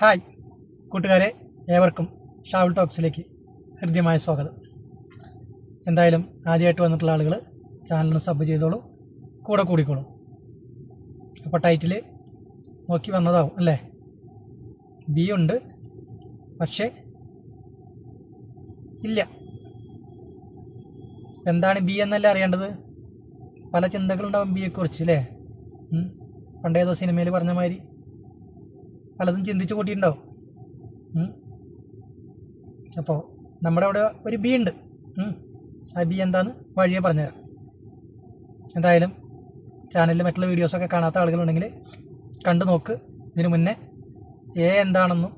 Hi കൂട്ടുകാരെ ഏവർക്കും ഷാവിൾ ടോക്സിലേക്ക് ഹൃദ്യമായ സ്വാഗതം. എന്തായാലും ആദ്യമായിട്ട് വന്നിട്ടുള്ള ആളുകൾ ചാനലിന് സബ് ചെയ്തോളൂ കൂടെ കൂടിക്കോളൂ. അപ്പോൾ ടൈറ്റിൽ നോക്കി വന്നതാവും അല്ലേ? ബി ഉണ്ട് പക്ഷേ ഇല്ല. എന്താണ് ബി എന്നല്ലേ അറിയേണ്ടത്? പല ചിന്തകളുണ്ടാവും ബിയെക്കുറിച്ച് അല്ലേ. പണ്ടേതോ സിനിമയിൽ പറഞ്ഞ മാതിരി പലതും ചിന്തിച്ചു കൂട്ടിയിട്ടുണ്ടാവും. അപ്പോൾ നമ്മുടെ അവിടെ ഒരു ബി ഉണ്ട്. ആ ബി എന്താന്ന് വഴിയെ പറഞ്ഞുതരാം. എന്തായാലും ചാനലിൽ മറ്റുള്ള വീഡിയോസൊക്കെ കാണാത്ത ആളുകളുണ്ടെങ്കിൽ കണ്ടു നോക്ക്. ഇതിനു മുന്നേ എ എന്താണെന്നും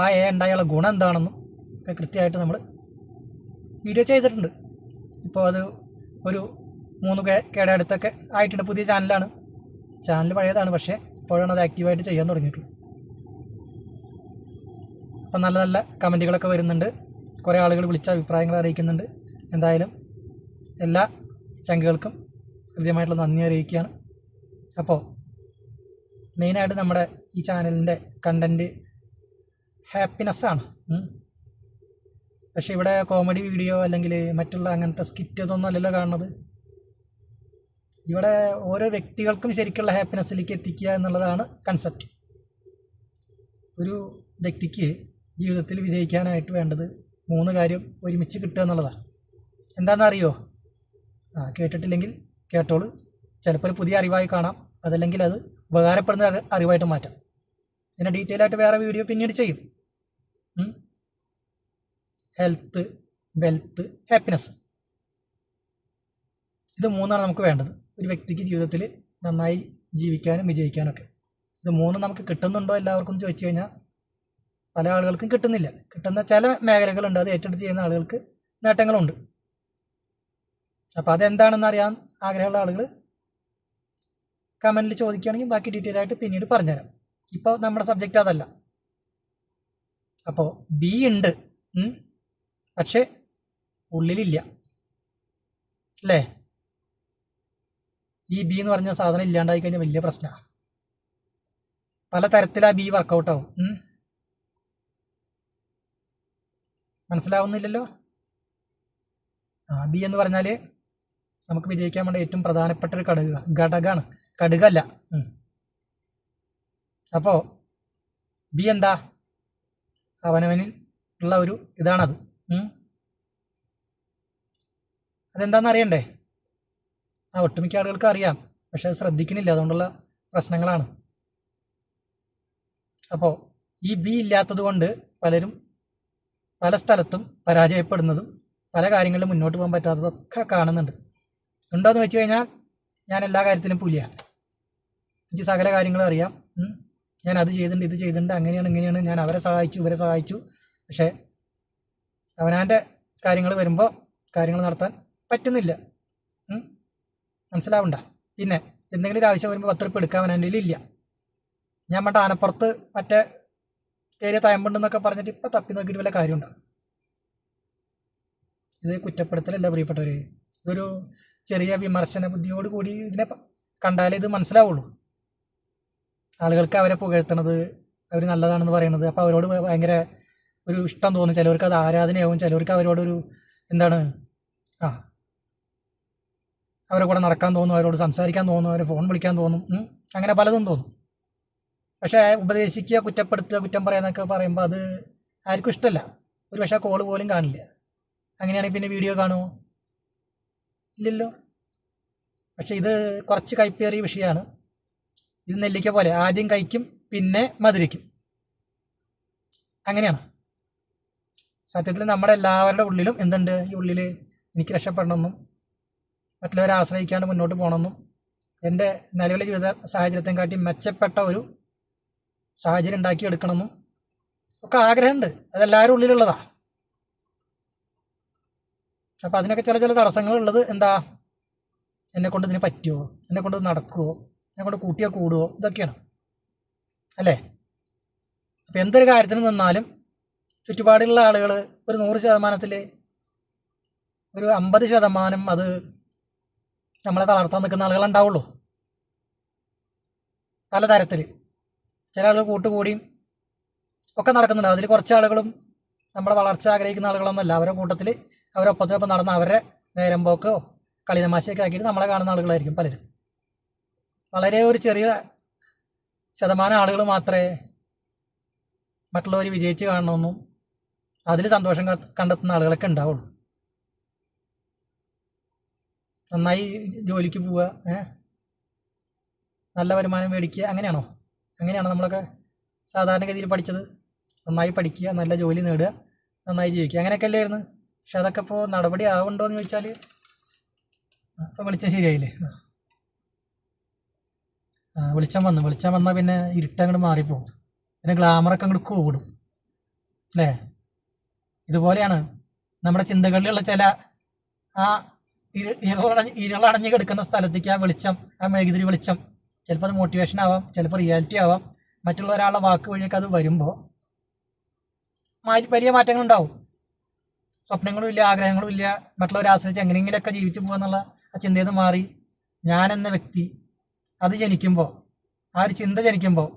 ആ എ ഉണ്ടായുള്ള ഗുണം എന്താണെന്നും ഒക്കെ കൃത്യമായിട്ട് നമ്മൾ വീഡിയോ ചെയ്തിട്ടുണ്ട്. ഇപ്പോൾ അത് ഒരു മൂന്ന് കേടെ കേടടുത്തൊക്കെ ആയിട്ടുണ്ട്. പുതിയ ചാനലാണ്. ചാനൽ പഴയതാണ് പക്ഷേ ഇപ്പോഴാണ് അത് ആക്റ്റീവായിട്ട് ചെയ്യാൻ തുടങ്ങിയിട്ടുള്ളത്. അപ്പം നല്ല നല്ല കമന്റുകളൊക്കെ വരുന്നുണ്ട്. കുറേ ആളുകൾ വിളിച്ച അഭിപ്രായങ്ങൾ അറിയിക്കുന്നുണ്ട്. എന്തായാലും എല്ലാ ചങ്കുകൾക്കും കൃത്യമായിട്ടുള്ള നന്ദി അറിയിക്കുകയാണ്. അപ്പോൾ മെയിനായിട്ട് നമ്മുടെ ഈ ചാനലിന്റെ കണ്ടന്റ് ഹാപ്പിനെസ്സാണ് പക്ഷേ ഇവിടെ കോമഡി വീഡിയോ അല്ലെങ്കിൽ മറ്റുള്ള അങ്ങനത്തെ സ്കിറ്റ് ഇതൊന്നും അല്ലല്ലോ കാണുന്നത്. ഇവിടെ ഓരോ വ്യക്തികൾക്കും ശരിക്കുള്ള ഹാപ്പിനെസ്സിലേക്ക് എത്തിക്കുക എന്നുള്ളതാണ് കൺസെപ്റ്റ് ഒരു വ്യക്തിക്ക് ജീവിതത്തിൽ വിജയിക്കാനായിട്ട് വേണ്ടത് മൂന്ന് കാര്യം ഒരുമിച്ച് കിട്ടുക എന്നുള്ളതാണ്. എന്താണെന്നറിയോ? ആ കേട്ടിട്ടില്ലെങ്കിൽ കേട്ടോളൂ. ചിലപ്പോൾ പുതിയ അറിവായി കാണാം. അതല്ലെങ്കിൽ അത് ഉപകാരപ്പെടുന്ന അറിവായിട്ട് മാറ്റാം. ഇതിന്റെ ഡീറ്റെയിൽ ആയിട്ട് വേറെ വീഡിയോ പിന്നീട് ചെയ്യും. ഹെൽത്ത് വെൽത്ത് ഹാപ്പിനെസ് ഇത് മൂന്നാണ് നമുക്ക് വേണ്ടത്. ഒരു വ്യക്തിക്ക് ജീവിതത്തിൽ നന്നായി ജീവിക്കാനും വിജയിക്കാനൊക്കെ ഇത് മൂന്നും നമുക്ക് കിട്ടുന്നുണ്ടോ എല്ലാവർക്കും ചോദിച്ചു കഴിഞ്ഞാൽ പല ആളുകൾക്കും കിട്ടുന്നില്ല. കിട്ടുന്ന ചില മേഖലകളുണ്ട്. അത് ഏറ്റെടുത്ത് ചെയ്യുന്ന ആളുകൾക്ക് നേട്ടങ്ങളുണ്ട്. അപ്പോൾ അതെന്താണെന്ന് അറിയാൻ ആഗ്രഹമുള്ള ആളുകൾ കമന്റിൽ ചോദിക്കുകയാണെങ്കിൽ ബാക്കി ഡീറ്റെയിൽ ആയിട്ട് പിന്നീട് പറഞ്ഞുതരാം. ഇപ്പോൾ നമ്മുടെ സബ്ജക്റ്റ് അതല്ല. അപ്പോൾ ബി ഉണ്ട്. പക്ഷേ ഉള്ളിലില്ല. അല്ലേ? ഈ ബി എന്ന് പറഞ്ഞ സാധനം ഇല്ലാണ്ടായി കഴിഞ്ഞാൽ വലിയ പ്രശ്നമാണ് പല തരത്തിലാണ് ബി വർക്കൗട്ട് ആവും ഉം. മനസ്സിലാവുന്നില്ലല്ലോ? ബി എന്ന് പറഞ്ഞാൽ നമുക്ക് വിജയിക്കാൻ വേണ്ട ഏറ്റവും പ്രധാനപ്പെട്ട ഒരു കടുക ഘടകമാണ് കടുകല്ല. അപ്പോൾ ബി എന്താ? അവനവനിൽ ഉള്ള ഒരു ഇതാണത്. അതെന്താണെന്ന് അറിയണ്ടേ? ആ ഒട്ടുമിക്ക ആളുകൾക്ക് അറിയാം. പക്ഷെ അത് ശ്രദ്ധിക്കുന്നില്ല. അതുകൊണ്ടുള്ള പ്രശ്നങ്ങളാണ്. അപ്പോൾ ഈ ബി ഇല്ലാത്തത് കൊണ്ട് പലരും പല സ്ഥലത്തും പരാജയപ്പെടുന്നതും പല കാര്യങ്ങളിലും മുന്നോട്ട് പോകാൻ പറ്റാത്തതൊക്കെ കാണുന്നുണ്ട്. ഉണ്ടോ എന്ന് വെച്ച് കഴിഞ്ഞാൽ ഞാൻ എല്ലാ കാര്യത്തിലും പുലിയാണ്. എനിക്ക് സകല കാര്യങ്ങളും അറിയാം. ഞാൻ അത് ചെയ്തിട്ടുണ്ട് ഇത് ചെയ്തിട്ടുണ്ട് അങ്ങനെയാണ് ഇങ്ങനെയാണ്. ഞാൻ അവരെ സഹായിച്ചു ഇവരെ സഹായിച്ചു. പക്ഷേ അവനാന്റെ കാര്യങ്ങൾ വരുമ്പോൾ കാര്യങ്ങൾ നടത്താൻ പറ്റുന്നില്ല. മനസ്സിലാവണ്ട. പിന്നെ എന്തെങ്കിലും ഒരു ആവശ്യം വരുമ്പോൾ പത്രപ്പ് എടുക്കാൻ അവന്റെ ഇല്ല. ഞാൻ മറ്റേ ആനപ്പുറത്ത് മറ്റേ ഏരിയ തയമ്പുണ്ടെന്നൊക്കെ പറഞ്ഞിട്ട് ഇപ്പം തപ്പി നോക്കിയിട്ട് വല്ല കാര്യമുണ്ടോ? ഇത് കുറ്റപ്പെടുത്തലല്ല പ്രിയപ്പെട്ടവർ ഇതൊരു ചെറിയ വിമർശന ബുദ്ധിയോട് കൂടി ഇതിനെ കണ്ടാലേ ഇത് മനസ്സിലാവുള്ളൂ. ആളുകൾക്ക് അവരെ പുകഴ്ത്തണത് അവർ നല്ലതാണെന്ന് പറയണത്. അപ്പോൾ അവരോട് ഭയങ്കര ഒരു ഇഷ്ടം തോന്നും. ചിലവർക്ക് അത് ആരാധനയാവും. ചിലവർക്ക് അവരോടൊരു എന്താണ്? ആ. അവരെ കൂടെ നടക്കാൻ തോന്നും. അവരോട് സംസാരിക്കാൻ തോന്നും. അവരെ ഫോൺ വിളിക്കാൻ തോന്നും. അങ്ങനെ പലതും തോന്നും. പക്ഷേ ഉപദേശിക്കുക കുറ്റപ്പെടുത്തുക കുറ്റം പറയാന്നൊക്കെ പറയുമ്പോൾ അത് ആർക്കും ഇഷ്ടമല്ല ഒരു പക്ഷേ കോൾ പോലും കാണില്ല. അങ്ങനെയാണെങ്കിൽ പിന്നെ വീഡിയോ കാണുമോ ഇല്ലല്ലോ. പക്ഷെ ഇത് കുറച്ച് കയ്പേറിയ വിഷയമാണ് ഇത് നെല്ലിക്ക പോലെ. ആദ്യം കഴിക്കും പിന്നെ മധുരിക്കും. അങ്ങനെയാണ്. സത്യത്തിൽ നമ്മുടെ എല്ലാവരുടെ ഉള്ളിലും എന്തുണ്ട്? ഈ ഉള്ളിൽ എനിക്ക് രക്ഷപ്പെടണമെന്നും മറ്റുള്ളവരെ ആശ്രയിക്കാണ്ട് മുന്നോട്ട് പോകണമെന്നും എന്റെ നിലവിലെ ജീവിത സാഹചര്യത്തെ കാട്ടി മെച്ചപ്പെട്ട ഒരു സാഹചര്യം ഉണ്ടാക്കിയെടുക്കണമെന്നും ഒക്കെ ആഗ്രഹമുണ്ട്. അതെല്ലാവരും ഉള്ളിലുള്ളതാ. അപ്പോൾ അതിനൊക്കെ ചില ചില തടസ്സങ്ങളുള്ളത് എന്താ? എന്നെ കൊണ്ട് ഇതിന് പറ്റുമോ എന്നെ കൊണ്ട് ഇത് നടക്കുമോ എന്നെ കൊണ്ട് കൂട്ടിയാൽ കൂടുമോ ഇതൊക്കെയാണ്. അല്ലേ? അപ്പോൾ എന്തൊരു കാര്യത്തിന് നിന്നാലും ചുറ്റുപാടുള്ള ആളുകൾ ഒരു നൂറ് ശതമാനത്തിൽ ഒരു അമ്പത് ശതമാനം അത് നമ്മളെ തളർത്താൻ നിൽക്കുന്ന ആളുകൾ ആളുകളുണ്ടാവുള്ളൂ പലതരത്തിൽ ചില ആളുകൾ കൂട്ടുകൂടിയും ഒക്കെ നടക്കുന്നുണ്ട്. അതിൽ കുറച്ച് ആളുകളും നമ്മുടെ വളർച്ച ആഗ്രഹിക്കുന്ന ആളുകളൊന്നുമല്ല. അവരുടെ കൂട്ടത്തിൽ അവരൊപ്പത്തിനൊപ്പം നടന്ന അവരുടെ നേരം പോക്കോ കളി തമാശയൊക്കെ ആക്കിയിട്ട് നമ്മളെ കാണുന്ന ആളുകളായിരിക്കും പലരും. വളരെ ഒരു ചെറിയ ശതമാനം ആളുകൾ മാത്രമേ മറ്റുള്ളവർ വിജയിച്ച് കാണണമെന്നും അതിൽ സന്തോഷം കണ്ടെത്തുന്ന ആളുകളൊക്കെ ഉണ്ടാവുള്ളൂ. നന്നായി ജോലിക്ക് പോവുക നല്ല വരുമാനം മേടിക്കുക അങ്ങനെയാണോ? അങ്ങനെയാണോ നമ്മളൊക്കെ സാധാരണഗതിയിൽ പഠിച്ചത്. നന്നായി പഠിക്കുക നല്ല ജോലി നേടുക നന്നായി ജീവിക്കുക. അങ്ങനെയൊക്കെ അല്ലായിരുന്നു. പക്ഷെ അതൊക്കെ ഇപ്പോൾ നടപടി ആവുണ്ടോ എന്ന് ചോദിച്ചാൽ ഇപ്പോൾ വിളിച്ചാൽ ശരിയായില്ലേ? ആ. വെളിച്ചം വന്നു. വെളിച്ചം വന്നാൽ പിന്നെ ഇരുട്ടങ്ങോട്ട് മാറിപ്പോകും. പിന്നെ ഗ്ലാമറൊക്കെ അങ്ങോട്ട് കൂടും. അല്ലേ? ഇതുപോലെയാണ് നമ്മുടെ ചിന്തകളിലുള്ള ചില ആ ഇരുളടഞ്ഞ് ഇരളടഞ്ഞ് കിടക്കുന്ന സ്ഥലത്തേക്ക് ആ വെളിച്ചം ആ മെഴുകുതിരി വെളിച്ചം ചിലപ്പോൾ അത് മോട്ടിവേഷൻ ആവാം ചിലപ്പോൾ റിയാലിറ്റി ആവാം. മറ്റുള്ള ഒരാളുടെ വാക്ക് വഴിയൊക്കെ അത് വരുമ്പോൾ മാറ്റി വലിയ മാറ്റങ്ങൾ ഉണ്ടാവും സ്വപ്നങ്ങളും ഇല്ല ആഗ്രഹങ്ങളും ഇല്ല മറ്റുള്ളവരെ ആശ്രയിച്ച് എങ്ങനെയെങ്കിലുമൊക്കെ ജീവിച്ചു പോകുന്നുള്ള ആ ചിന്തയിൽ മാറി ഞാൻ എന്ന വ്യക്തി അത് ജനിക്കുമ്പോൾ ആ ഒരു ചിന്ത ജനിക്കുമ്പോൾ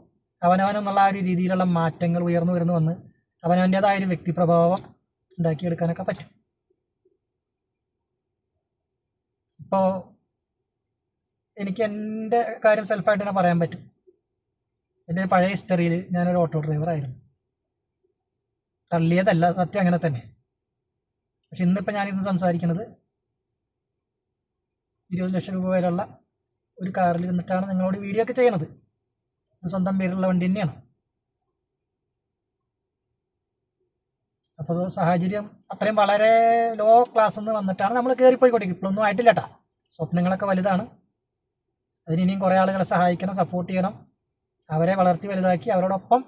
അവനവനെന്നുള്ള ആ ഒരു രീതിയിലുള്ള മാറ്റങ്ങൾ ഉയർന്നു വരുന്നു വന്ന് അവനവന്റേതായ ഒരു വ്യക്തിപ്രഭാവം ഉണ്ടാക്കിയെടുക്കാനൊക്കെ പറ്റും. ഇപ്പോൾ എനിക്ക് എന്റെ കാര്യം സെൽഫായിട്ട് തന്നെ പറയാൻ പറ്റും. എന്റെ പഴയ ഹിസ്റ്ററിയിൽ ഞാനൊരു ഓട്ടോ ഡ്രൈവർ ആയിരുന്നു. തള്ളിയതല്ല സത്യം അങ്ങനെ തന്നെ. പക്ഷെ ഇന്നിപ്പോൾ ഞാനിന്ന് സംസാരിക്കുന്നത് ഇരുപത് ലക്ഷം രൂപ വരെയുള്ള ഒരു കാറിൽ നിന്നിട്ടാണ് നിങ്ങളോട് വീഡിയോ ഒക്കെ ചെയ്യണത് സ്വന്തം പേരിലുള്ള വണ്ടി തന്നെയാണ്. അപ്പോൾ സാഹചര്യം അത്രയും വളരെ ലോ ക്ലാസ് നിന്ന് വന്നിട്ടാണ് നമ്മൾ കയറിപ്പോയിക്കൊണ്ടിരിക്കും ഇപ്പോഴൊന്നും ആയിട്ടില്ല കേട്ടോ സ്വപ്നങ്ങളൊക്കെ വലുതാണ്. അതിന് ഇനിയും കുറേ ആളുകളെ സഹായിക്കണം സപ്പോർട്ട് ചെയ്യണം. അവരെ വളർത്തി വലുതാക്കി അവരോടൊപ്പം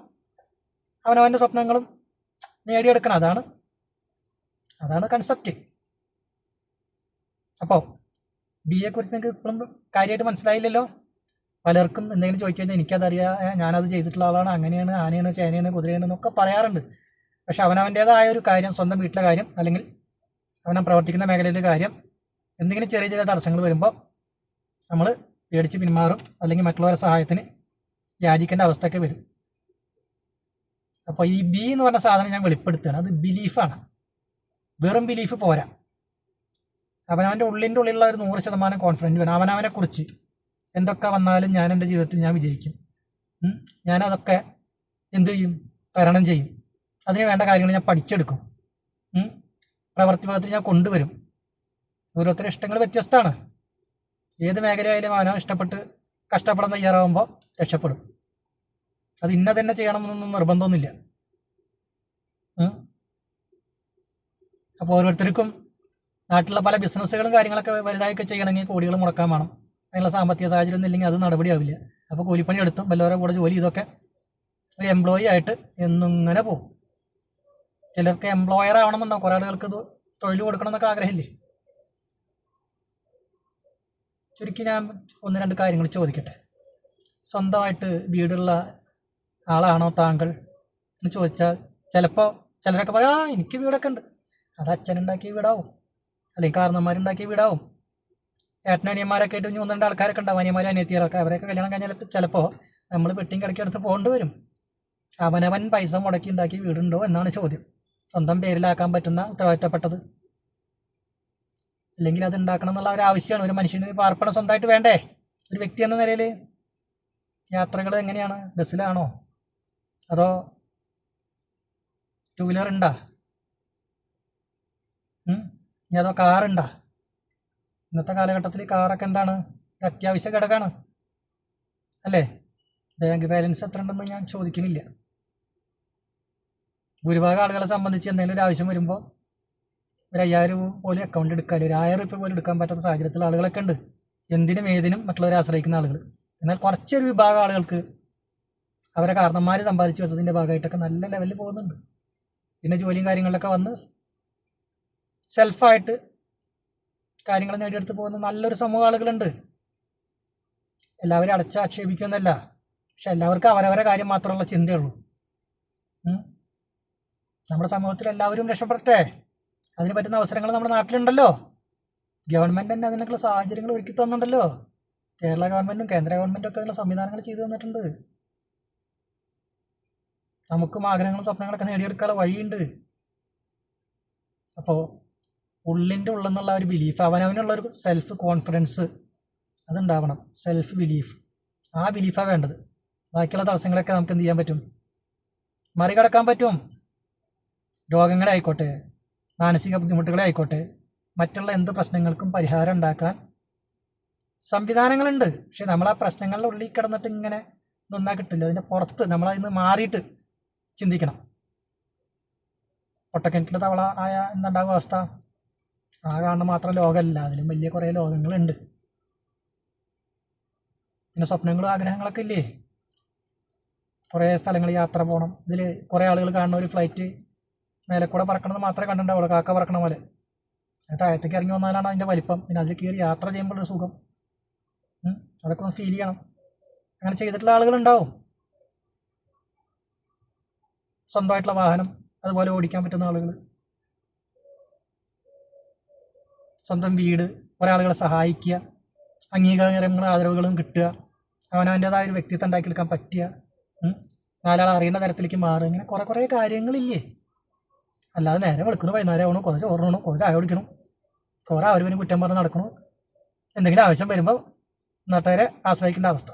അവനവന്റെ സ്വപ്നങ്ങളും നേടിയെടുക്കണം. അതാണ് അതാണ് കൺസെപ്റ്റ് അപ്പോൾ ബി എ കുറിച്ച് നിങ്ങൾക്ക് ഇപ്പോഴും കാര്യമായിട്ട് മനസ്സിലായില്ലല്ലോ? പലർക്കും എന്തെങ്കിലും ചോദിച്ചു കഴിഞ്ഞാൽ എനിക്കതറിയാം ഞാനത് ചെയ്തിട്ടുള്ള ആളാണ് അങ്ങനെയാണ് ആനയാണ് ചേനയാണ് കുതിരയാണ് എന്നൊക്കെ പറയാറുണ്ട്. പക്ഷെ അവനവന്റേതായ ഒരു കാര്യം സ്വന്തം വീട്ടിലെ കാര്യം അല്ലെങ്കിൽ അവനവൻ പ്രവർത്തിക്കുന്ന മേഖലയിലെ കാര്യം എന്തെങ്കിലും ചെറിയ ചെറിയ തടസ്സങ്ങൾ വരുമ്പോൾ നമ്മൾ പേടിച്ച് പിന്മാറും അല്ലെങ്കിൽ മറ്റുള്ളവരുടെ സഹായത്തിന് യാചിക്കേണ്ട അവസ്ഥയൊക്കെ വരും. അപ്പോൾ ഈ ബി എന്ന് പറഞ്ഞ സാധനം ഞാൻ വെളിപ്പെടുത്തുകയാണ്. അത് ബിലീഫാണ് വെറും ബിലീഫ് പോരാ. അവനവന്റെ ഉള്ളിന്റെ ഉള്ളിലുള്ള ഒരു നൂറ് ശതമാനം കോൺഫിഡന്റ് വേണം. അവനവനെ കുറിച്ച് എന്തൊക്കെ വന്നാലും ഞാൻ എന്റെ ജീവിതത്തിൽ ഞാൻ വിജയിക്കും. ഞാനതൊക്കെ എന്ത് ചെയ്യും? തരണം ചെയ്യും. അതിന് വേണ്ട കാര്യങ്ങൾ ഞാൻ പഠിച്ചെടുക്കും. പ്രവൃത്തി ഭാഗത്തിൽ ഞാൻ കൊണ്ടുവരും. ഓരോരുത്തരുടെ ഇഷ്ടങ്ങൾ വ്യത്യസ്തമാണ്. ഏത് മേഖലയായാലും അവനോ ഇഷ്ടപ്പെട്ട് കഷ്ടപ്പെടാൻ തയ്യാറാവുമ്പോൾ രക്ഷപ്പെടും. അത് ഇന്ന തന്നെ ചെയ്യണമെന്നൊന്നും നിർബന്ധമൊന്നുമില്ല. അപ്പോൾ ഓരോരുത്തർക്കും നാട്ടിലുള്ള പല ബിസിനസ്സുകളും കാര്യങ്ങളൊക്കെ വലുതായൊക്കെ ചെയ്യണമെങ്കിൽ കോടികൾ മുടക്കാൻ വേണം. അതിനുള്ള സാമ്പത്തിക സാഹചര്യം ഒന്നും ഇല്ലെങ്കിൽ അത് നടപടിയാവില്ല. അപ്പോൾ കൂലിപ്പണി എടുത്തും വല്ലവരുടെ കൂടെ ജോലി ഇതൊക്കെ ഒരു എംപ്ലോയി ആയിട്ട് എന്നിങ്ങനെ പോകും. ചിലർക്ക് എംപ്ലോയർ ആവണമെന്നുണ്ടാവും. കുറേ ആളുകൾക്ക് തൊഴിൽ കൊടുക്കണം എന്നൊക്കെ ആഗ്രഹമില്ലേ? ചുരുക്കി ഞാൻ ഒന്ന് രണ്ട് കാര്യങ്ങൾ ചോദിക്കട്ടെ. സ്വന്തമായിട്ട് വീടുള്ള ആളാണോ താങ്കൾ എന്ന് ചോദിച്ചാൽ ചിലപ്പോൾ ചിലരൊക്കെ പറയും ആ എനിക്ക് വീടൊക്കെ ഉണ്ട്. അത് അച്ഛനുണ്ടാക്കിയ വീടാവും. അല്ലെങ്കിൽ കാരണന്മാരുണ്ടാക്കിയ വീടാവും. ഏട്ടനിയന്മാരൊക്കെ ആയിട്ട് ഒന്ന് രണ്ട് ആൾക്കാരൊക്കെ ഉണ്ടാവും. അനിയന്മാരും അനിയത്തിയാരൊക്കെ അവരൊക്കെ കല്യാണം കഴിഞ്ഞാൽ ചിലപ്പോൾ നമ്മൾ പെട്ടിയും കിടക്കി എടുത്ത് പോകേണ്ടി വരും. അവനവൻ പൈസ മുടക്കി ഉണ്ടാക്കിയ വീടുണ്ടോ എന്നാണ് ചോദ്യം. സ്വന്തം പേരിലാക്കാൻ പറ്റുന്ന ഉത്തരവാദിത്തപ്പെട്ടത്. അല്ലെങ്കിൽ അത് ഉണ്ടാക്കണം എന്നുള്ള ഒരു ആവശ്യമാണ്. ഒരു മനുഷ്യന് ഒരു പാർപ്പണം സ്വന്തമായിട്ട് വേണ്ടേ? ഒരു വ്യക്തി എന്ന നിലയിൽ യാത്രകൾ എങ്ങനെയാണ്? ബസ്സിലാണോ? അതോ ടൂ വീലർ ഉണ്ടാ? ഇനി അതോ കാറുണ്ടാ ഇന്നത്തെ കാലഘട്ടത്തിൽ കാറൊക്കെ എന്താണ്? ഒരു അത്യാവശ്യ ഘടകമാണ്. അല്ലേ? ബാങ്ക് ബാലൻസ് എത്ര ഉണ്ടെന്ന് ഞാൻ ചോദിക്കുന്നില്ല. ഭൂരിഭാഗം ആളുകളെ സംബന്ധിച്ച് എന്തെങ്കിലും ഒരു ആവശ്യം വരുമ്പോൾ ഒരു അയ്യായിരം പോലും അക്കൗണ്ട് എടുക്കാൻ ഒരു ആയിരം രൂപ പോലും എടുക്കാൻ പറ്റാത്ത സാഹചര്യത്തിൽ ആളുകളൊക്കെ ഉണ്ട്. എന്തിനും ഏതിനും മറ്റുള്ളവരെ ആശ്രയിക്കുന്ന ആളുകൾ എന്നാൽ കുറച്ചൊരു വിഭാഗം ആളുകൾക്ക് അവരെ കാരണന്മാർ സമ്പാദിച്ചു വെച്ചതിന്റെ ഭാഗമായിട്ടൊക്കെ നല്ല ലെവലിൽ പോകുന്നുണ്ട്. പിന്നെ ജോലിയും കാര്യങ്ങളിലൊക്കെ വന്ന് സെൽഫായിട്ട് കാര്യങ്ങൾ നേടിയെടുത്ത് പോകുന്ന നല്ലൊരു സമൂഹം ആളുകളുണ്ട്. എല്ലാവരും അടച്ച് ആക്ഷേപിക്കുമെന്നല്ല. പക്ഷെ എല്ലാവർക്കും അവരവരെ കാര്യം മാത്രമുള്ള ചിന്തയുള്ളൂ. നമ്മുടെ സമൂഹത്തിൽ എല്ലാവരും രക്ഷപ്പെടട്ടെ. അതിന് പറ്റുന്ന അവസരങ്ങൾ നമ്മുടെ നാട്ടിലുണ്ടല്ലോ. ഗവൺമെന്റ് തന്നെ അതിനൊക്കെ സാഹചര്യങ്ങൾ ഒരുക്കി തന്നുണ്ടല്ലോ കേരള ഗവൺമെന്റും കേന്ദ്ര ഗവൺമെന്റും ഒക്കെ അതിനുള്ള സംവിധാനങ്ങൾ ചെയ്തു തന്നിട്ടുണ്ട്. നമുക്കും ആഗ്രഹങ്ങളും സ്വപ്നങ്ങളൊക്കെ നേടിയെടുക്കാനുള്ള വഴിയുണ്ട്. അപ്പോൾ ഉള്ളിന്റെ ഉള്ളെന്നുള്ള ഒരു ബിലീഫ് അവനവനുള്ള ഒരു സെൽഫ് കോൺഫിഡൻസ് അതുണ്ടാവണം. സെൽഫ് ബിലീഫ് ആ ബിലീഫാണ് വേണ്ടത്. ബാക്കിയുള്ള തടസ്സങ്ങളൊക്കെ നമുക്ക് എന്ത് ചെയ്യാൻ പറ്റും? മറികടക്കാൻ പറ്റും. രോഗങ്ങളെ ആയിക്കോട്ടെ മാനസിക ബുദ്ധിമുട്ടുകളെ ആയിക്കോട്ടെ മറ്റുള്ള എന്ത് പ്രശ്നങ്ങൾക്കും പരിഹാരം ഉണ്ടാക്കാൻ സംവിധാനങ്ങളുണ്ട്. പക്ഷെ നമ്മൾ ആ പ്രശ്നങ്ങളുടെ ഉള്ളിൽ കിടന്നിട്ട് ഇങ്ങനെ നിന്നാൽ കിട്ടില്ല. അതിന്റെ പുറത്ത് നമ്മൾ അതിന് മാറിയിട്ട് ചിന്തിക്കണം. പൊട്ടക്കിണറ്റിൽ തവള ആയ എന്തുണ്ടാകും അവസ്ഥ ആ കാണുന്ന മാത്രം ലോകമല്ല. അതിലും വലിയ കുറേ ലോകങ്ങളുണ്ട്. പിന്നെ സ്വപ്നങ്ങളും ആഗ്രഹങ്ങളൊക്കെ ഇല്ലേ? കുറേ സ്ഥലങ്ങൾ യാത്ര പോകണം. ഇതിൽ കുറേ ആളുകൾ കാണുന്ന ഒരു ഫ്ലൈറ്റ് മേലെ കൂടെ പറക്കണമെന്ന് മാത്രമേ കണ്ടിട്ടുണ്ടാവുള്ളൂ. കാക്ക പറക്കണ പോലെ. താഴത്തേക്ക് ഇറങ്ങി വന്നാലാണ് അതിന്റെ വലിപ്പം. പിന്നെ അതിൽ കയറി യാത്ര ചെയ്യുമ്പോൾ ഒരു സുഖം. അതൊക്കെ ഒന്ന് ഫീൽ ചെയ്യണം. അങ്ങനെ ചെയ്തിട്ടുള്ള ആളുകളുണ്ടാവും സ്വന്തമായിട്ടുള്ള വാഹനം അതുപോലെ ഓടിക്കാൻ പറ്റുന്ന ആളുകൾ. സ്വന്തം വീട് കുറേ ആളുകളെ സഹായിക്കുക. അംഗീകാരങ്ങളും ആദരവുകളും കിട്ടുക. അവനവന്റെതായ ഒരു വ്യക്തിത്വം ഉണ്ടാക്കിയെടുക്കാൻ പറ്റുക. നാലാൾ അറിയുന്ന തരത്തിലേക്ക് മാറുക. ഇങ്ങനെ കുറേ കുറേ കാര്യങ്ങളില്ലേ? അല്ലാതെ നേരെ വെളുക്കണു വൈകുന്നേരം ആവണം കുറേ ചോറണു കുറേ ചായ കുടിക്കണു. കുറേ അവരും കുറ്റം പറഞ്ഞ് നടക്കണു. എന്തെങ്കിലും ആവശ്യം വരുമ്പോൾ നാട്ടുകാരെ ആശ്രയിക്കേണ്ട അവസ്ഥ.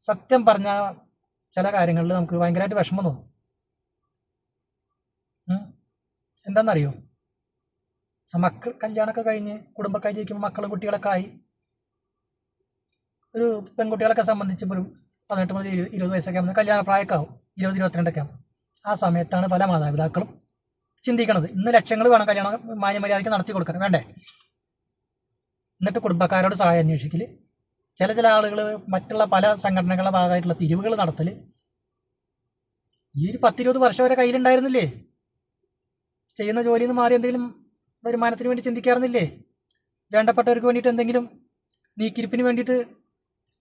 സത്യം പറഞ്ഞ ചില കാര്യങ്ങളിൽ നമുക്ക് ഭയങ്കരമായിട്ട് വിഷമം തോന്നും. എന്താണെന്നറിയോ മക്കൾ കല്യാണമൊക്കെ കഴിഞ്ഞ് കുടുംബക്കാർ ജീവിക്കുമ്പോൾ മക്കളും കുട്ടികളൊക്കെ ആയി. ഒരു പെൺകുട്ടികളൊക്കെ സംബന്ധിച്ച് ഒരു പതിനെട്ട് മുതൽ ഇരു- ഇരുപത് വയസ്സൊക്കെ ആകുമ്പോൾ കല്യാണ പ്രായമൊക്കെ ആവും ഇരുപത് ഇരുപത്തിരണ്ടൊക്കെ ആവും. ആ സമയത്താണ് പല മാതാപിതാക്കളും ചിന്തിക്കണത്. ഇന്ന് ലക്ഷങ്ങൾ വേണം കല്യാണം മാന്യമര്യാദയ്ക്ക് നടത്തി കൊടുക്കണം വേണ്ടേ? എന്നിട്ട് കുടുംബക്കാരോട് സഹായം അന്വേഷിക്കൽ ചില ചില ആളുകൾ മറ്റുള്ള പല സംഘടനകളുടെ ഭാഗമായിട്ടുള്ള പിരിവുകൾ നടത്തൽ ഈ ഒരു പത്തിരുപത് വർഷം വരെ കയ്യിലുണ്ടായിരുന്നില്ലേ? ചെയ്യുന്ന ജോലിയിൽ നിന്ന് മാറി എന്തെങ്കിലും വരുമാനത്തിന് വേണ്ടി ചിന്തിക്കാറുന്നില്ലേ? വേണ്ടപ്പെട്ടവർക്ക് വേണ്ടിയിട്ട് എന്തെങ്കിലും നീക്കിരിപ്പിന് വേണ്ടിയിട്ട്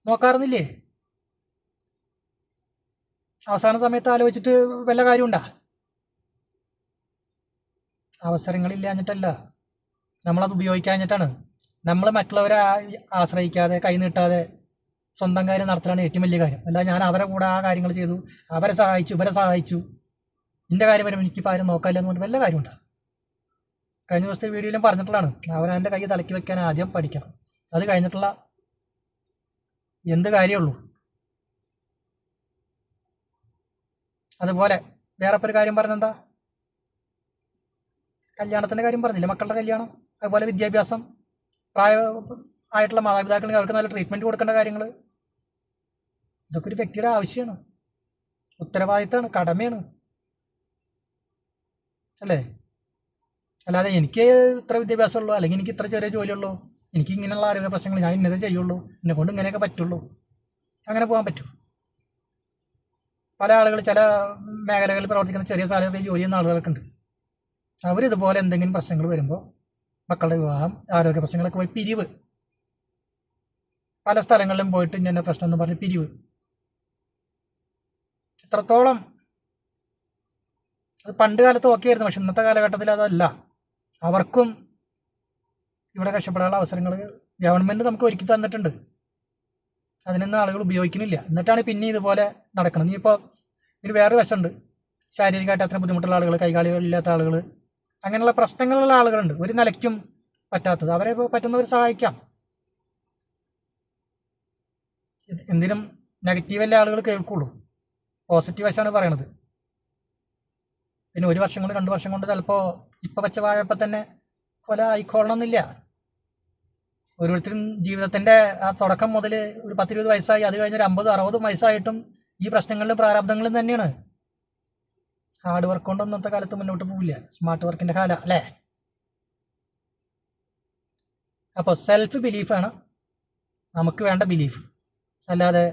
നോക്കാറുന്നില്ലേ? അവസാന സമയത്ത് ആലോചിച്ചിട്ട് വല്ല കാര്യമുണ്ടാ? അവസരങ്ങളില്ലാഞ്ഞിട്ടല്ല. നമ്മളത് ഉപയോഗിക്കാഞ്ഞിട്ടാണ്. നമ്മൾ മറ്റുള്ളവരെ ആശ്രയിക്കാതെ കൈനീട്ടാതെ സ്വന്തം കാര്യം നടത്തലാണ് ഏറ്റവും വലിയ കാര്യം. അല്ല ഞാൻ അവരെ കൂടെ ആ കാര്യങ്ങൾ ചെയ്തു അവരെ സഹായിച്ചു ഇവരെ സഹായിച്ചു. എന്റെ കാര്യം വരുമ്പോൾ എനിക്കിപ്പോൾ ആരും നോക്കാനില്ല എന്ന് പറഞ്ഞിട്ട് വല്ല കാര്യമുണ്ടാ. കഴിഞ്ഞ ദിവസത്തെ വീഡിയോയിലും പറഞ്ഞിട്ടുള്ളതാണ്. അവനവന്റെ കൈ തലക്കി വെക്കാൻ ആദ്യം പഠിക്കണം. അത് കഴിഞ്ഞിട്ടുള്ള എന്ത് കാര്യമുള്ളൂ അതുപോലെ വേറെ ഒരു കാര്യം പറഞ്ഞെന്താ? കല്യാണത്തിന്റെ കാര്യം പറഞ്ഞില്ല? മക്കളുടെ കല്യാണം അതുപോലെ വിദ്യാഭ്യാസം പ്രായ ആയിട്ടുള്ള മാതാപിതാക്കൾക്ക് അവർക്ക് നല്ല ട്രീറ്റ്മെന്റ് കൊടുക്കേണ്ട കാര്യങ്ങൾ ഇതൊക്കെ ഒരു വ്യക്തിയുടെ ആവശ്യമാണ്. ഉത്തരവാദിത്തമാണ് കടമയാണ്. അല്ലേ? അല്ലാതെ എനിക്ക് ഇത്ര വിദ്യാഭ്യാസമുള്ളൂ അല്ലെങ്കിൽ എനിക്ക് ഇത്ര ചെറിയ ജോലിയുള്ളൂ എനിക്ക് ഇങ്ങനെയുള്ള ആരോഗ്യ പ്രശ്നങ്ങൾ ഞാൻ ഇന്നതേ ചെയ്യുള്ളൂ എന്നെ കൊണ്ട് ഇങ്ങനെയൊക്കെ പറ്റുള്ളൂ. അങ്ങനെ പോകാൻ പറ്റും. പല ആളുകൾ ചില മേഖലകളിൽ പ്രവർത്തിക്കുന്ന ചെറിയ സാലറിയിൽ ജോലി ചെയ്യുന്ന ആളുകളൊക്കെ ഉണ്ട്. അവരിതുപോലെ എന്തെങ്കിലും പ്രശ്നങ്ങൾ വരുമ്പോൾ മക്കളുടെ വിവാഹം ആരോഗ്യ പ്രശ്നങ്ങളൊക്കെ പോയി പിരിവ്. പല സ്ഥലങ്ങളിലും പോയിട്ട് ഇന്ന പ്രശ്നം എന്ന് പറഞ്ഞ് പിരിവ്. ഇത്രത്തോളം അത് പണ്ട് കാലത്ത് ഓക്കെ ആയിരുന്നു പക്ഷെ ഇന്നത്തെ കാലഘട്ടത്തിൽ അതല്ല. അവർക്കും ഇവിടെ രക്ഷപ്പെടാനുള്ള അവസരങ്ങൾ ഗവൺമെന്റ് നമുക്ക് ഒരുക്കി തന്നിട്ടുണ്ട്. അതിനൊന്നും ആളുകൾ ഉപയോഗിക്കുന്നില്ല. എന്നിട്ടാണ് പിന്നെ ഇതുപോലെ നടക്കുന്നത്. ഇനിയിപ്പോൾ ഇതിന് വേറെ വശമുണ്ട്. ശാരീരികമായിട്ട് അത്ര ബുദ്ധിമുട്ടുള്ള ആളുകൾ കൈകാലികളില്ലാത്ത ആളുകൾ അങ്ങനെയുള്ള പ്രശ്നങ്ങളുള്ള ആളുകളുണ്ട്. ഒരു നിലയ്ക്കും പറ്റാത്തത്. അവരെ പറ്റുന്നവർ സഹായിക്കാം. എന്തിനും നെഗറ്റീവ് അല്ലേ ആളുകൾ കേൾക്കുള്ളൂ. പോസിറ്റീവ് വശമാണ് പറയണത്. പിന്നെ ഒരു വർഷം കൊണ്ട് രണ്ട് വർഷം കൊണ്ട് ചിലപ്പോൾ ഇപ്പം വെച്ച വാഴപ്പം തന്നെ കൊല ആയിക്കൊള്ളണമെന്നില്ല. ഓരോരുത്തരും ജീവിതത്തിന്റെ ആ തുടക്കം മുതൽ ഒരു പത്തിരുപത് വയസ്സായി അത് കഴിഞ്ഞ ഒരു അമ്പതും അറുപതും വയസ്സായിട്ടും ഈ പ്രശ്നങ്ങളിലും പ്രാരാബ്ദങ്ങളിലും തന്നെയാണ്. ഹാർഡ് വർക്ക് കൊണ്ട് ഒന്നത്തെ കാലത്ത് മുന്നോട്ട് പോവില്ല. സ്മാർട്ട് വർക്കിന്റെ കാലം അല്ലേ? അപ്പോൾ സെൽഫ് ബിലീഫാണ് നമുക്ക് വേണ്ട ബിലീഫ് അല്ലാതെ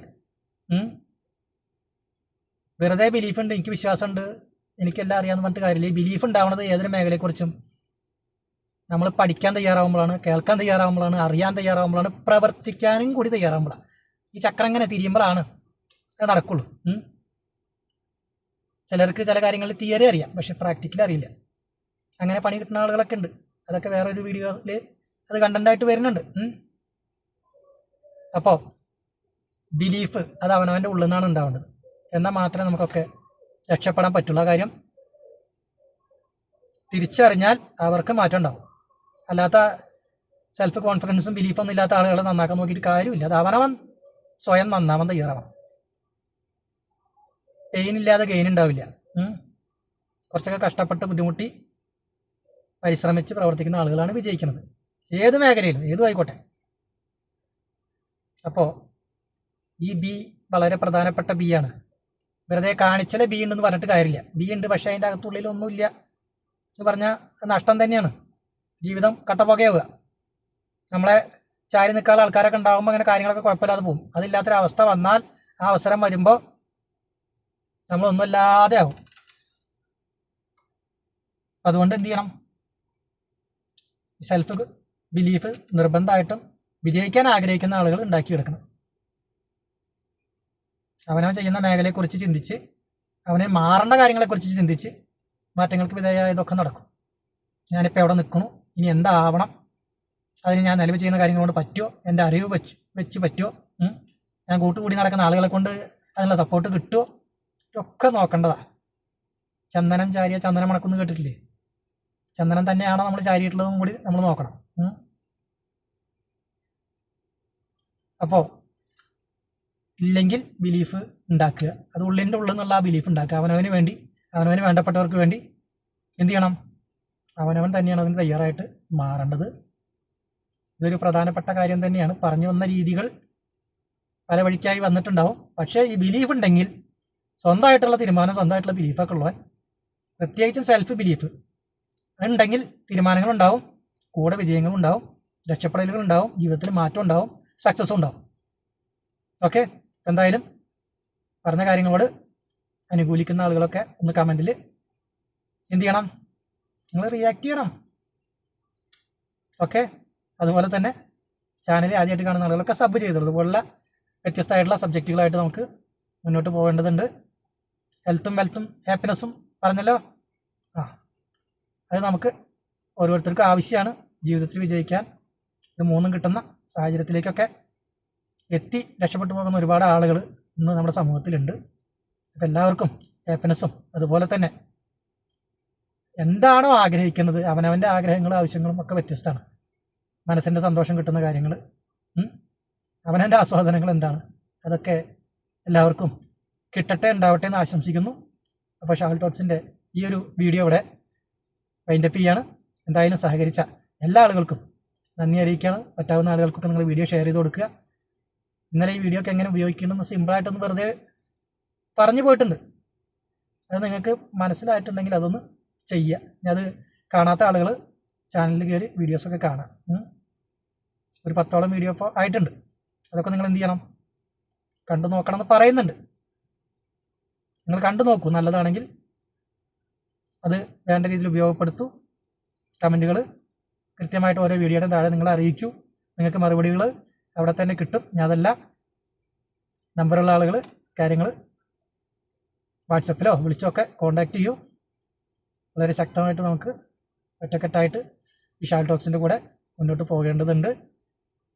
വെറുതെ ബിലീഫ് ഉണ്ട് എനിക്ക് വിശ്വാസമുണ്ട് എനിക്കെല്ലാം അറിയാമെന്ന് പറഞ്ഞിട്ട് കാര്യമില്ല. ഈ ബിലീഫ് ഉണ്ടാവുന്നത് ഏതൊരു മേഖലയെക്കുറിച്ചും നമ്മൾ പഠിക്കാൻ തയ്യാറാവുമ്പോഴാണ് കേൾക്കാൻ തയ്യാറാവുമ്പോഴാണ് അറിയാൻ തയ്യാറാവുമ്പോഴാണ് പ്രവർത്തിക്കാനും കൂടി തയ്യാറാവുമ്പോഴാണ്. ഈ ചക്രം ഇങ്ങനെ തിരിയുമ്പോഴാണ് അത് നടക്കുള്ളൂ. ചിലർക്ക് ചില കാര്യങ്ങളിൽ തിയറി അറിയാം പക്ഷെ പ്രാക്ടിക്കൽ അറിയില്ല. അങ്ങനെ പണി കിട്ടുന്ന ആളുകളൊക്കെ ഉണ്ട്. അതൊക്കെ വേറൊരു വീഡിയോയിൽ അത് കണ്ടന്റായിട്ട് വരുന്നുണ്ട്. അപ്പോ അപ്പോൾ ബിലീഫ് അത് അവനവന്റെ ഉള്ളിൽ നിന്നാണ് ഉണ്ടാവേണ്ടത്. എന്നാൽ മാത്രമേ നമുക്കൊക്കെ രക്ഷപ്പെടാൻ പറ്റുള്ള കാര്യം തിരിച്ചറിഞ്ഞാൽ അവർക്ക് മാറ്റം ഉണ്ടാവും. അല്ലാത്ത സെൽഫ് കോൺഫിഡൻസും ബിലീഫൊന്നും ഇല്ലാത്ത ആളുകളെ നന്നാക്കാൻ നോക്കിയിട്ട് കാര്യമില്ല. അത് അവനവൻ സ്വയം നന്നാവാൻ തയ്യാറാവണം. പെയിൻ ഇല്ലാതെ ഗെയിൻ ഉണ്ടാവില്ല. കുറച്ചൊക്കെ കഷ്ടപ്പെട്ട് ബുദ്ധിമുട്ടി പരിശ്രമിച്ച് പ്രവർത്തിക്കുന്ന ആളുകളാണ് വിജയിക്കുന്നത്. ഏത് മേഖലയിലും ഏതും ആയിക്കോട്ടെ. അപ്പോൾ ഈ ബി വളരെ പ്രധാനപ്പെട്ട ബി ആണ്. വെറുതെ കാണിച്ചാലേ ബി ഉണ്ടെന്ന് പറഞ്ഞിട്ട് കാര്യമില്ല. ബി ഉണ്ട് പക്ഷേ അതിന്റെ അകത്തുള്ളിൽ ഒന്നുമില്ല എന്ന് പറഞ്ഞാൽ നഷ്ടം തന്നെയാണ്. ജീവിതം കട്ടപ്പുകയാവുക. നമ്മളെ ചാരി നിൽക്കാനുള്ള ആൾക്കാരൊക്കെ ഉണ്ടാകുമ്പോൾ അങ്ങനെ കാര്യങ്ങളൊക്കെ കുഴപ്പമില്ലാതെ പോകും. അതില്ലാത്തൊരവസ്ഥ വന്നാൽ ആ അവസരം വരുമ്പോൾ നമ്മളൊന്നുമില്ലാതെ ആവും അതുകൊണ്ട് എന്ത് ചെയ്യണം? സെൽഫ് ബിലീഫ് നിർബന്ധമായിട്ടും വിജയിക്കാൻ ആഗ്രഹിക്കുന്ന ആളുകൾ ഉണ്ടാക്കിയെടുക്കണം. അവനവൻ ചെയ്യുന്ന മേഖലയെക്കുറിച്ച് ചിന്തിച്ച് അവനെ മാറേണ്ട കാര്യങ്ങളെക്കുറിച്ച് ചിന്തിച്ച് മാറ്റങ്ങൾക്ക് വിധേയമായ ഇതൊക്കെ നടക്കും. ഞാനിപ്പോൾ എവിടെ നിൽക്കണു? ഇനി എന്താവണം? അതിന് ഞാൻ നിലവിൽ ചെയ്യുന്ന കാര്യങ്ങളോട് പറ്റുമോ എന്റെ അറിവ് വെച്ച് വെച്ച് പറ്റുമോ ഞാൻ കൂട്ടുകൂടി നടക്കുന്ന ആളുകളെ കൊണ്ട് അതിനുള്ള സപ്പോർട്ട് കിട്ടുമോ ഇതൊക്കെ നോക്കേണ്ടതാ. ചന്ദനം ചാരിയ ചന്ദനം മണക്കുന്നു കേട്ടിട്ടില്ലേ? ചന്ദനം തന്നെയാണോ നമ്മൾ ചാരിയിട്ടുള്ളതും കൂടി നമ്മൾ നോക്കണം. അപ്പോ അപ്പോൾ ഇല്ലെങ്കിൽ ബിലീഫ് ഉണ്ടാക്കുക. അത് ഉള്ളിന്റെ ഉള്ളിൽ നിന്നുള്ള ആ ബിലീഫ് ഉണ്ടാക്കുക. അവനവന് വേണ്ടി അവനവന് വേണ്ടപ്പെട്ടവർക്ക് വേണ്ടി എന്ത് ചെയ്യണം? അവനവൻ തന്നെയാണ് അതിന് തയ്യാറായിട്ട് മാറേണ്ടത്. ഇതൊരു പ്രധാനപ്പെട്ട കാര്യം തന്നെയാണ്. പറഞ്ഞു വന്ന രീതികൾ പല വഴിക്കായി വന്നിട്ടുണ്ടാവും. പക്ഷേ ഈ ബിലീഫ് ഉണ്ടെങ്കിൽ സ്വന്തമായിട്ടുള്ള തീരുമാനം സ്വന്തമായിട്ടുള്ള ബിലീഫൊക്കെ ഉള്ളവൻ പ്രത്യേകിച്ചും സെൽഫ് ബിലീഫ് ഉണ്ടെങ്കിൽ തീരുമാനങ്ങൾ ഉണ്ടാവും കൂടെ രക്ഷപ്പെടലുകൾ ഉണ്ടാവും ജീവിതത്തിൽ മാറ്റം ഉണ്ടാവും സക്സസ്സും ഉണ്ടാവും. ഓക്കെ എന്തായാലും പറഞ്ഞ കാര്യങ്ങളോട് അനുകൂലിക്കുന്ന ആളുകളൊക്കെ ഒന്ന് കമന്റിൽ എന്ത് ചെയ്യണം? നിങ്ങൾ റിയാക്ട് ചെയ്യണം. ഓക്കെ അതുപോലെ തന്നെ ചാനൽ ആദ്യമായിട്ട് കാണുന്ന ആളുകളൊക്കെ സബ് ചെയ്തോളൂ. ഇതുപോലുള്ള വ്യത്യസ്തമായിട്ടുള്ള സബ്ജക്റ്റുകളായിട്ട് നമുക്ക് മുന്നോട്ട് പോകേണ്ടതുണ്ട്. ഹെൽത്തും വെൽത്തും ഹാപ്പിനെസ്സും പറഞ്ഞല്ലോ? ആ. അത് നമുക്ക് ഓരോരുത്തർക്കും ആവശ്യമാണ് ജീവിതത്തിൽ വിജയിക്കാൻ. ഇത് മൂന്നും കിട്ടുന്ന സാഹചര്യത്തിലേക്കൊക്കെ എത്തി രക്ഷപ്പെട്ടു പോകുന്ന ഒരുപാട് ആളുകൾ ഇന്ന് നമ്മുടെ സമൂഹത്തിലുണ്ട്. അപ്പം എല്ലാവർക്കും ഹാപ്പിനെസ്സും അതുപോലെ തന്നെ എന്താണോ ആഗ്രഹിക്കുന്നത് അവനവന്റെ ആഗ്രഹങ്ങളും ആവശ്യങ്ങളും ഒക്കെ വ്യത്യസ്തമാണ്. മനസ്സിന്റെ സന്തോഷം കിട്ടുന്ന കാര്യങ്ങൾ അവനവന്റെ ആസ്വാദനങ്ങൾ എന്താണ്? അതൊക്കെ എല്ലാവർക്കും കിട്ടട്ടെ ഉണ്ടാവട്ടെ എന്ന് ആശംസിക്കുന്നു. അപ്പോൾ ഷാഹുൽ ടോക്സിന്റെ ഈ ഒരു വീഡിയോ ഇവിടെ വൈൻഡപ്പ് ചെയ്യാണ്. എന്തായാലും സഹകരിച്ച എല്ലാ ആളുകൾക്കും നന്ദി അറിയിക്കുകയാണ്. പറ്റാവുന്ന ആളുകൾക്കൊക്കെ നിങ്ങൾ വീഡിയോ ഷെയർ ചെയ്ത് കൊടുക്കുക. ഇന്നലെ ഈ വീഡിയോ ഒക്കെ എങ്ങനെ ഉപയോഗിക്കണമെന്ന് സിമ്പിളായിട്ടൊന്ന് വെറുതെ പറഞ്ഞു പോയിട്ടുണ്ട്. അത് നിങ്ങൾക്ക് മനസ്സിലായിട്ടുണ്ടെങ്കിൽ അതൊന്ന് ചെയ്യുക. ഇനി അത് കാണാത്ത ആളുകൾ ചാനലിൽ കയറി വീഡിയോസൊക്കെ കാണാം. ഒരു പത്തോളം വീഡിയോ ഇപ്പോൾ ആയിട്ടുണ്ട്. അതൊക്കെ നിങ്ങൾ എന്ത് ചെയ്യണം? കണ്ടു നോക്കണം എന്ന് പറയുന്നുണ്ട്. നിങ്ങൾ കണ്ടു നോക്കൂ. നല്ലതാണെങ്കിൽ അത് വേണ്ട രീതിയിൽ ഉപയോഗപ്പെടുത്തൂ. കമന്റുകൾ കൃത്യമായിട്ട് ഓരോ വീഡിയോയുടെ താഴെ നിങ്ങൾ അറിയിക്കൂ. നിങ്ങൾക്ക് മറുപടികൾ അവിടെ തന്നെ കിട്ടും. ഞാൻ അതല്ല നമ്പറുള്ള ആളുകൾ കാര്യങ്ങൾ വാട്സപ്പിലോ വിളിച്ചോ ഒക്കെ കോണ്ടാക്ട് ചെയ്യൂ. വളരെ ശക്തമായിട്ട് നമുക്ക് ഒറ്റക്കെട്ടായിട്ട് ഈ ഷാൾ ടോക്സിന്റെ കൂടെ മുന്നോട്ട് പോകേണ്ടതുണ്ട്.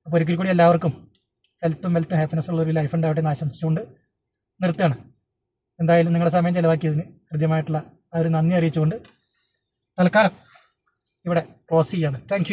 അപ്പോൾ ഒരിക്കൽ കൂടി എല്ലാവർക്കും ഹെൽത്തും വെൽത്തും ഹാപ്പിനെസ് ഉള്ള ഒരു ലൈഫ് ഉണ്ടാവട്ടെ എന്ന് ആശംസിച്ചുകൊണ്ട് നിർത്തുകയാണ്. എന്തായാലും നിങ്ങളുടെ സമയം ചിലവാക്കിയതിന് ഹൃദ്യമായിട്ടുള്ള ആ ഒരു നന്ദി അറിയിച്ചുകൊണ്ട് തൽക്കാലം ഇവിടെ ക്ലോസ് ചെയ്യാണ്. താങ്ക്